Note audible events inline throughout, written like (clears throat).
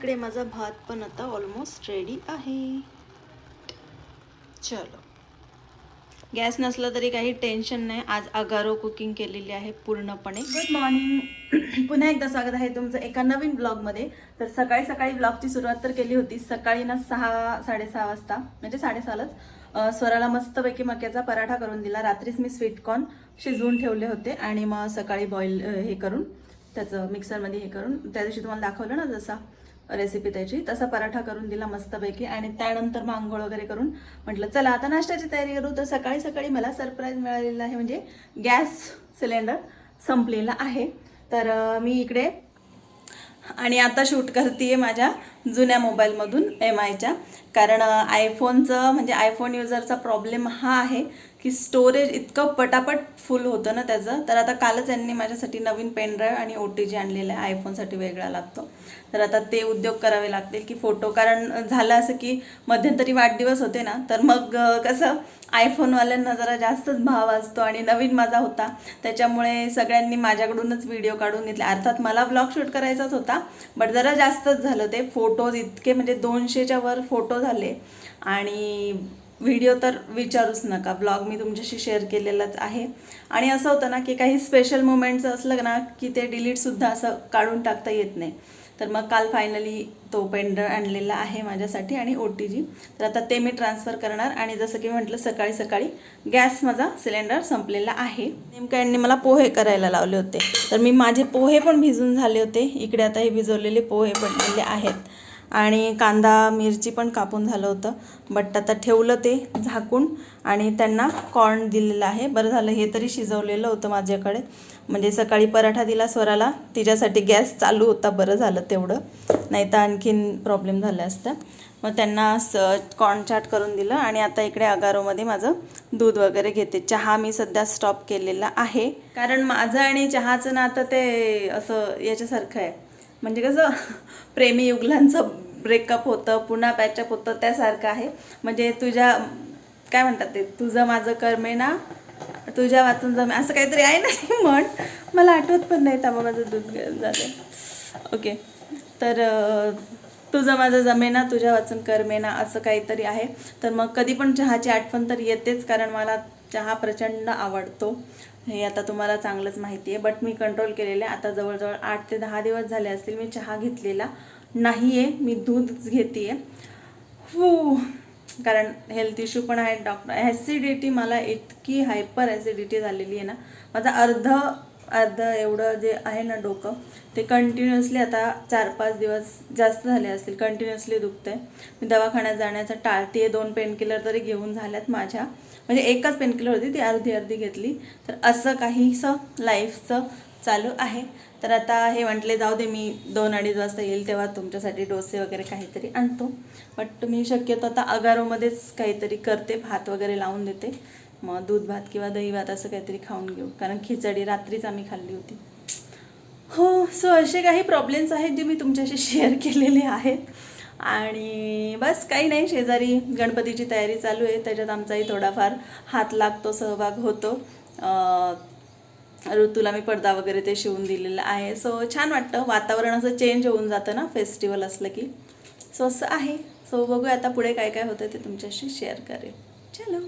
इकडे माझा भात पण आता ऑलमोस्ट रेडी आहे. चलो. गॅस नसला तरी काही टेन्शन नाही. आज अगारो कुकिंग केलेली आहे पूर्णपणे. गुड मॉर्निंग (clears throat) पुन्हा एकदा स्वागत आहे तुमचं एका नवीन ब्लॉगमध्ये तर सकाळी सकाळी ब्लॉगची सुरुवात तर केली होती. सकाळी ना सहा साडेसहा वाजता म्हणजे साडेसहालाच स्वराला मस्तपैकी मक्याचा पराठा करून दिला. रात्रीच मी स्वीटकॉर्न शिजवून ठेवले होते आणि मग सकाळी बॉईल हे करून त्याचं मिक्सरमध्ये हे करून त्या दिवशी तुम्हाला दाखवलं ना जसा. रेसिपी त्याची. तसा पराठा करून दिला मस्तपैकी. आणि त्यानंतर मग आंघोळ वगैरे करून म्हटलं चला आता नाश्त्याची तयारी करू. तर सकाळी सकाळी मला सरप्राईज मिळालेला आहे म्हणजे गॅस सिलेंडर संपलेला आहे. तर मी इकडे आणि आता शूट करते माझ्या जुन्या मोबाईलमधून एम आयच्या कारण आयफोनचं म्हणजे आयफोन युजरचा प्रॉब्लेम हा आहे. की स्टोरेज इतकं पटापट फुल होतं ना त्याचं. तर आता कालच यांनी माझ्यासाठी नवीन पेन ड्राईव्ह आणि ओ टी जी आणलेला आहे. आयफोनसाठी वेगळा लागतो. तर आता ते उद्योग करावे लागतील की फोटो कारण झालं असं की मध्यंतरी वाढदिवस होते ना तर मग कसं आयफोनवाल्यांना जरा जास्तच भाव असतो आणि नवीन माझा होता. त्याच्यामुळे सगळ्यांनी माझ्याकडूनच व्हिडिओ काढून घेतले. अर्थात मला ब्लॉग शूट करायचाच होता बट जरा जास्तच झालं ते. फोटोज इतके म्हणजे दोनशेच्या वर फोटो झाले. आणि व्हिडिओ तर विचारूच नका. ब्लॉग मी तुमच्याशी शेअर केलेलाच आहे. आणि असं होतं ना की काही स्पेशल मुमेंट्स असलं ना की ते डिलीटसुद्धा असं काढून टाकता येत नाही. तर मग काल फायनली तो पेंडर आणलेला आहे माझ्यासाठी आणि ओ टी जी तर आता ते मी ट्रान्सफर करणार आणि जसं की म्हटलं सकाळी सकाळी गॅस माझा सिलेंडर संपलेला आहे. नेमकं यांनी मला पोहे करायला लावले होते. तर मी माझे पोहे पण भिजून झाले होते. इकडे आता हे भिजवलेले पोहे पडलेले आहेत. आणि कांदा मिरची पण कापून झालं होतं. बट आता ठेवलं ते झाकून आणि त्यांना कॉर्न दिलेलं आहे. बरं झालं हे तरी शिजवलेलं होतं माझ्याकडे. म्हणजे सकाळी पराठा दिला स्वराला तिच्यासाठी गॅस चालू होता बरं झालं तेवढं. नाही तर आणखीन प्रॉब्लेम झाला असता. मग त्यांना स कॉर्न चाट करून दिलं आणि आता इकडे अगारोमध्ये माझं दूध वगैरे घेते. चहा मी सध्या स्टॉप केलेला आहे. कारण माझं आणि चहाचं नातं ते असं याच्यासारखं आहे. म्हणजे कसं प्रेमी युगलांचं ब्रेकअप होतं पुन्हा पॅचअप होतं त्यासारखं आहे. म्हणजे तुझ्या काय म्हणतात ते तुझं माझं कर्मे ना तुझ्या वाचून जमे असं काहीतरी आहे ना ते म्हण. मला आठवत पण नाही त्यामुळे माझं दूध ग- झालं ओके तर तुझं माझं जमेना तुझ्या वाचून करमेना असं काहीतरी आहे. तर मग कधी पण चहाची आठवण तर येतेच कारण मला चहा प्रचंड आवडतो. हे आता तुम्हाला चांगलंच माहिती आहे बट मी कंट्रोल केलेलं आहे आता जवळजवळ आठ ते दहा दिवस झाले असतील मी चहा घेतलेला. नाही आहे मी दूधच घेते आहे हो कारण हेल्थ इश्यू पण आहेत डॉक्टर ॲसिडिटी मला इतकी हायपर ॲसिडिटी झालेली आहे ना. माझं अर्ध अर्ध एवढं जे आहे ना डोकं ते कंटिन्युअसली आता चार पाच दिवस जास्त झाले असतील कंटिन्युअसली आहे मी दवाखान्यात जाण्याचं टाळते दोन पेनकिलर तरी घेऊन झाल्यात माझ्या. म्हणजे एकच पेनकिलर होती ती अर्धी अर्धी घेतली. तर असं काहीसं लाईफचं चालू आहे. तर आता हे म्हटले जाऊ दे मी दोन अडीच वाजता येईल तेव्हा तुमच्यासाठी डोसे वगैरे काहीतरी आणतो. बट मी शक्यतो आता अगारोमध्येच काहीतरी करते भात वगैरे लावून देते. मग दूध भात किंवा दही भात असं काहीतरी खाऊन घेऊ. कारण खिचडी रात्रीच आम्ही खाल्ली होती. हो सो असे काही प्रॉब्लेम्स आहेत जे मी तुमच्याशी शेअर केलेले आहेत. आणि बस काही नाही शेजारी गणपतीची तयारी चालू आहे. त्याच्यात आमचाही थोडाफार हात लागतो सहभाग होतो. ऋतूला मी पडदा वगैरे ते शिवून दिलेलं आहे. सो छान वाटतं. वातावरण असं चेंज होऊन जातं ना फेस्टिवल असलं की. सो असं आहे. सो बघूया आता पुढे काय काय होतं ते तुमच्याशी शेअर करेन. चलो.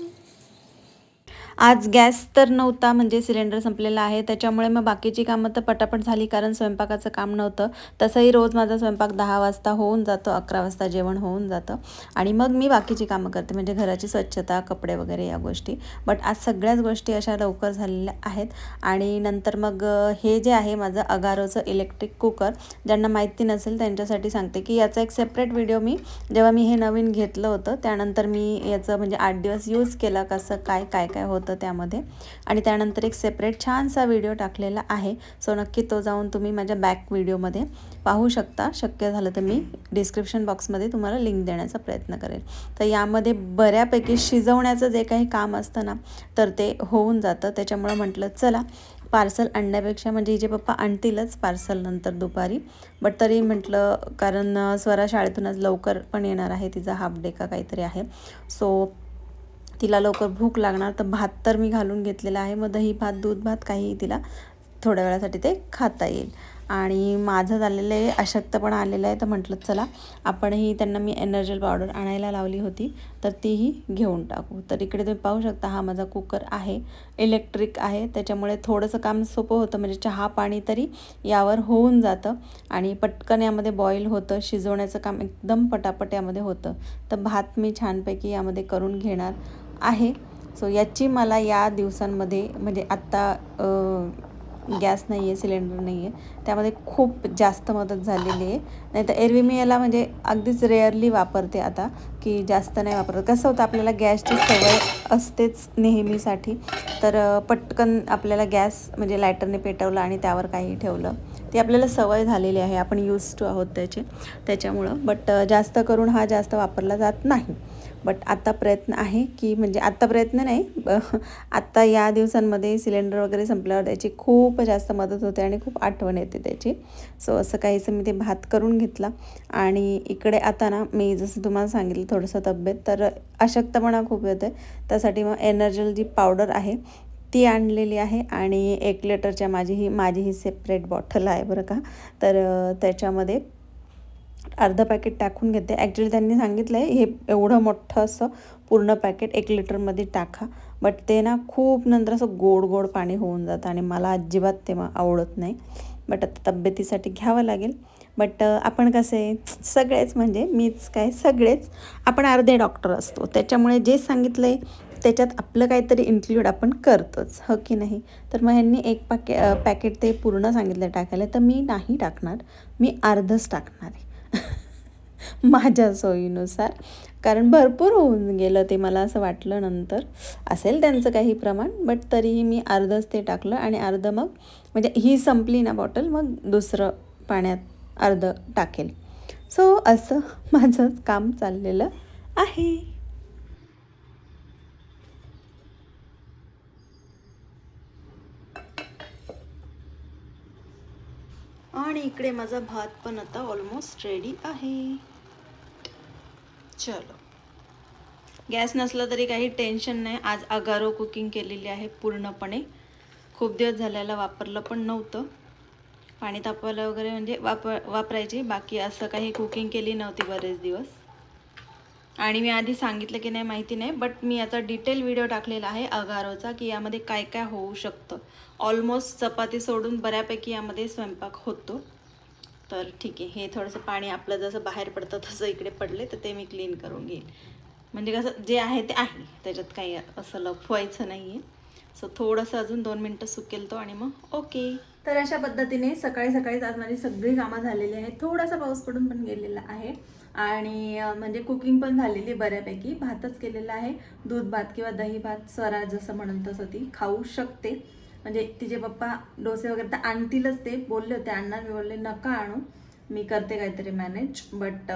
आज गॅस तर नव्हता म्हणजे सिलेंडर संपलेला आहे. त्याच्यामुळे मग बाकीची कामं तर पटापट झाली कारण स्वयंपाकाचं काम नव्हतं. तसंही रोज माझा स्वयंपाक दहा वाजता होऊन जातो अकरा वाजता जेवण होऊन जातं. आणि मग मी बाकीची कामं करते म्हणजे घराची स्वच्छता कपडे वगैरे या गोष्टी. बट आज सगळ्याच गोष्टी अशा लवकर झालेल्या आहेत. आणि नंतर मग हे जे आहे माझं अगारोचं इलेक्ट्रिक कुकर ज्यांना माहिती नसेल त्यांच्यासाठी सांगते की याचा एक सेपरेट व्हिडिओ मी जेव्हा मी हे नवीन घेतलं होतं त्यानंतर मी याचं म्हणजे आठ दिवस यूज केला कसं काय काय काय होतं त्यामध्ये. आणि त्यानंतर एक सेपरेट छानसा व्हिडिओ टाकलेला आहे. सो नक्की तो जाऊन तुम्ही माझ्या बॅक व्हिडिओमध्ये पाहू शकता. शक्य झालं तर मी डिस्क्रिप्शन बॉक्समध्ये तुम्हाला लिंक देण्याचा प्रयत्न करेल. तर यामध्ये बऱ्यापैकी शिजवण्याचं जे काही काम असतं ना तर ते होऊन जातं. त्याच्यामुळं म्हटलं चला पार्सल आणण्यापेक्षा म्हणजे हिचे पप्पा आणतीलच पार्सल नंतर दुपारी. बट तरी म्हटलं कारण स्वरा शाळेतून आज लवकर पण येणार आहे. तिचा हाफ डे का काहीतरी आहे. सो तिला लवकर भूक लागणार तर भात तर मी घालून घेतलेला आहे. मग दही भात दूध भात काहीही तिला थोड्या वेळासाठी ते खाता येईल. आणि माझं झालेलं आहे अशक्तपणा आलेलं आहे. तर म्हटलं चला आपणही त्यांना मी एनर्जल पावडर आणायला लावली होती तर तीही घेऊन टाकू. तर इकडे तुम्ही पाहू शकता हा माझा कुकर आहे इलेक्ट्रिक आहे. त्याच्यामुळे थोडंसं काम सोपं होतं म्हणजे चहा पाणी तरी यावर होऊन जातं आणि पटकन यामध्ये बॉईल होतं शिजवण्याचं काम एकदम पटापट यामध्ये होतं. तर भात मी छानपैकी यामध्ये करून घेणार. आहे. सो याची मला या दिवसांमध्ये म्हणजे आत्ता गॅस नाही आहे सिलेंडर नाही आहे त्यामध्ये खूप जास्त मदत झालेली आहे. नाही तर एरवी मी याला म्हणजे अगदीच रेअरली वापरते आता की जास्त नाही वापरत. कसं होतं आपल्याला गॅसची सवय असतेच नेहमीसाठी. तर पटकन आपल्याला गॅस म्हणजे लायटरने पेटवलं आणि त्यावर काही ठेवलं. ती आपल्याला सवय झालेली आहे. आपण यूज टू आहोत त्याचे त्याच्यामुळं. बट जास्त करून हा जास्त वापरला जात नाही. बट आत्ता प्रयत्न आहे की म्हणजे आत्ता प्रयत्न नाही ब- आत्ता या दिवसांमध्ये सिलेंडर वगैरे संपल्यावर त्याची खूप जास्त मदत होते आणि खूप आठवण येते त्याची. सो असं काहीसं मी ते भात करून घेतला. आणि इकडे आता ना मी जसं तुम्हाला सांगितलं थोडंसं तब्येत तर अशक्तपणा खूप येते त्यासाठी मग एनर्जल जी पावडर आहे ती आणलेली आहे. आणि एक लिटरच्या माझी ही माझी ही सेपरेट बॉटल आहे बरं का. तर त्याच्यामध्ये अर्धं पॅकेट टाकून घेते. ॲक्च्युली त्यांनी सांगितलं आहे हे एवढं मोठं असं पूर्ण पॅकेट एक लिटरमध्ये टाका. बट ते ना खूप नंतर असं गोड गोड पाणी होऊन जातं आणि मला अजिबात ते मग आवडत नाही. बट आता तब्येतीसाठी घ्यावं लागेल. बट आपण कसे सगळेच म्हणजे मीच काय सगळेच आपण अर्धे डॉक्टर असतो. त्याच्यामुळे जे सांगितलं आहे त्याच्यात आपलं काहीतरी इन्क्ल्यूड आपण करतोच. हो की नाही? तर मग ह्यांनी एक पॅके पॅकेट ते पूर्ण सांगितलं टाकायला. तर मी नाही टाकणार. मी अर्धच टाकणार आहे. माझ्या सोयीनुसार. कारण भरपूर होऊन गेलं ते मला असं वाटलं नंतर. असेल त्यांचं काही प्रमाण बट तरीही मी अर्धच ते टाकलं आणि अर्ध मग म्हणजे ही संपली ना बॉटल मग दुसरं पाण्यात अर्ध टाकेल. सो असं (laughs) माझं काम चाललेलं आहे. आणि इकडे माझा भात पण आता ऑलमोस्ट रेडी आहे. चलो. गॅस नसला तरी काही टेन्शन नाही. आज अगारो कुकिंग केलेली आहे पूर्णपणे. खूप दिवस झाल्याला वापरलं पण नव्हतं. पाणी तापवायला वगैरे म्हणजे वापर वापरायची. बाकी असं काही कुकिंग केली नव्हती बरेच दिवस. आणि मी आधी सांगितलं की नाही माहिती नाही बट मी याचा डिटेल व्हिडिओ टाकलेला आहे अगारोचा की यामध्ये काय काय होऊ शकतं. ऑलमोस्ट चपाती सोडून बऱ्यापैकी यामध्ये स्वयंपाक होतो. तर ठीक आहे हे थोडंसं पाणी आपलं जसं बाहेर पडतं तसं इकडे पडले तर ते मी क्लीन करून घेईन. म्हणजे कसं जे आहे ते आहे त्याच्यात काही असं लपवायचं नाही आहे सो थोडंसं अजून दोन मिनटं सुकेल तो आणि मग ओके तर अशा पद्धतीने सकाळी सकाळीच आज माझी सगळी कामं झालेली आहेत. थोडासा पाऊस पडून पण गेलेला आहे. आणि म्हणजे कुकिंग पण झालेली बऱ्यापैकी. भातच केलेला आहे. दूध भात किंवा दही भात स्वरा जसं म्हणून तसं ती खाऊ शकते. म्हणजे तिचे पप्पा डोसे वगैरे तर आणतीलच ते. बोलले होते अण्णा मी बोलले नका आणू. मी करते काहीतरी मॅनेज बट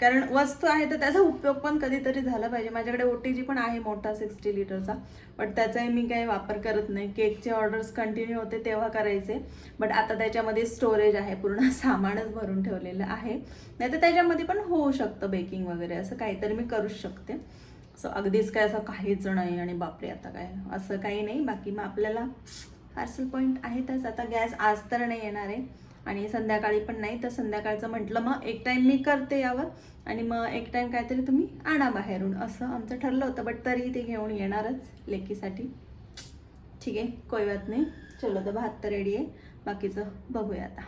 कारण वस्तू आहे तर त्याचा उपयोग पण कधीतरी झाला पाहिजे. माझ्याकडे ओ टी जी पण आहे मोठा सिक्स्टी लिटरचा बट त्याचाही मी काही वापर करत नाही. केकचे ऑर्डर्स कंटिन्यू होते तेव्हा करायचे. बट आता त्याच्यामध्ये स्टोरेज आहे. पूर्ण (laughs) सामानच भरून ठेवलेलं आहे. नाही तर त्याच्यामध्ये पण होऊ शकतं बेकिंग वगैरे. असं काहीतरी मी करूच शकते. सो अगदीच काय असं काहीच नाही आणि बापरे आता काय? असं काही नाही. बाकी मग आपल्याला पार्सल पॉईंट आहेतच आता गॅस आज तर नाही येणार आहे. आणि संध्याकाळी पण नाही तर संध्याकाळचं म्हटलं मग एक टाईम मी करते यावर. आणि मग एक टाईम काहीतरी तुम्ही आणा बाहेरून असं आमचं ठरलं होतं बट तरी ते घेऊन येणारच लेकीसाठी. ठीक आहे कोई बात नाही. चलो तर भात तर रेडी आहे. बाकीचं बघूया आता.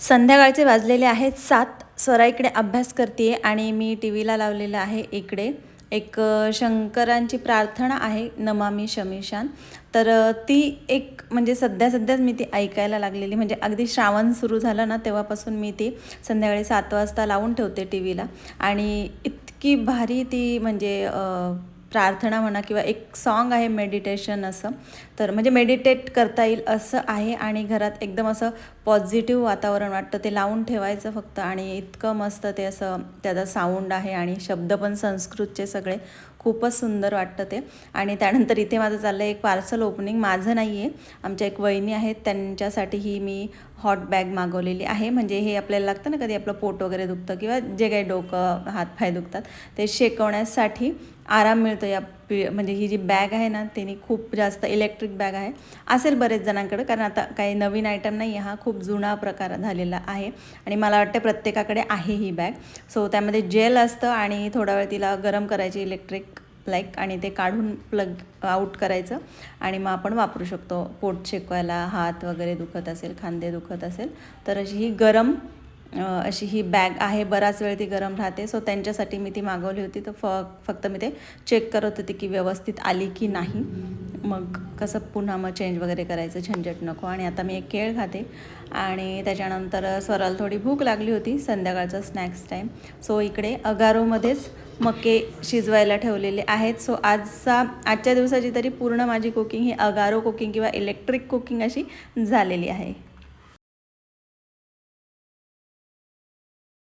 संध्याकाळचे वाजलेले आहेत सात. स्वरा इकडे अभ्यास करते आणि मी टी व्हीला लावलेलं आहे इकडे. एक शंकरांची प्रार्थना आहे नमामी शमीशान. तर ती एक म्हणजे सध्या सध्याच मी ती ऐकायला लागलेली. म्हणजे अगदी श्रावण सुरू झालं ना तेव्हापासून मी ती संध्याकाळी सात वाजता लावून ठेवते टी व्हीला आणि इतकी भारी ती म्हणजे प्रार्थना म्हणा किंवा एक सॉन्ग आहे मेडिटेशन असं तर म्हणजे मेडिटेट करता येईल असं आहे आणि घरात एकदम असं पॉझिटिव्ह वातावरण वाटतं ते लावून ठेवायचं फक्त आणि इतकं मस्त ते असं त्याचा साऊंड आहे आणि शब्द पण संस्कृतचे सगळे खूपच सुंदर वाटतं ते. आणि त्यानंतर इथे माझं चाललं आहे एक पार्सल ओपनिंग माझं नाही आहे आमच्या एक वहिनी आहेत त्यांच्यासाठी ही मी हॉट बॅग मागवलेली आहे. म्हणजे हे आपल्याला लागतं ना कधी आपलं पोट वगैरे दुखतं किंवा जे काही डोकं हातपाय दुखतात ते शेकवण्यासाठी आराम मिळतो या पि म्हणजे ही जी बॅग आहे ना त्यांनी खूप जास्त इलेक्ट्रिक बॅग आहे. असेल बरेच जणांकडे कारण आता काही नवीन आयटम नाही आहे. हा खूप जुना प्रकार झालेला आहे आणि मला वाटतं प्रत्येकाकडे आहे ही बॅग. सो त्यामध्ये जेल असतं आणि थोडा वेळ तिला गरम करायची इलेक्ट्रिक लाईक आणि ते काढून प्लग आऊट करायचं. आणि मग आपण वापरू शकतो. पोट शेकवायला हात वगैरे दुखत असेल खांदे दुखत असेल तर अशी ही गरम अशी ही बॅग आहे. बराच वेळ ती गरम राहते. सो त्यांच्यासाठी मी ती मागवली होती. तर फ फक्त मी ते चेक करत होते की व्यवस्थित आली की नाही. मग कसं पुन्हा मग चेंज वगैरे करायचं. झंझट नको. आणि आता मी एक केळ खाते. आणि त्याच्यानंतर स्वराला थोडी भूक लागली होती. संध्याकाळचा स्नॅक्स टाईम सो इकडे अगारोमध्येच मके शिजवायला ठेवलेले आहेत. सो आजचा आजच्या दिवसाची तरी पूर्ण माझी कुकिंग ही अगारो कुकिंग किंवा इलेक्ट्रिक कुकिंग अशी झालेली आहे.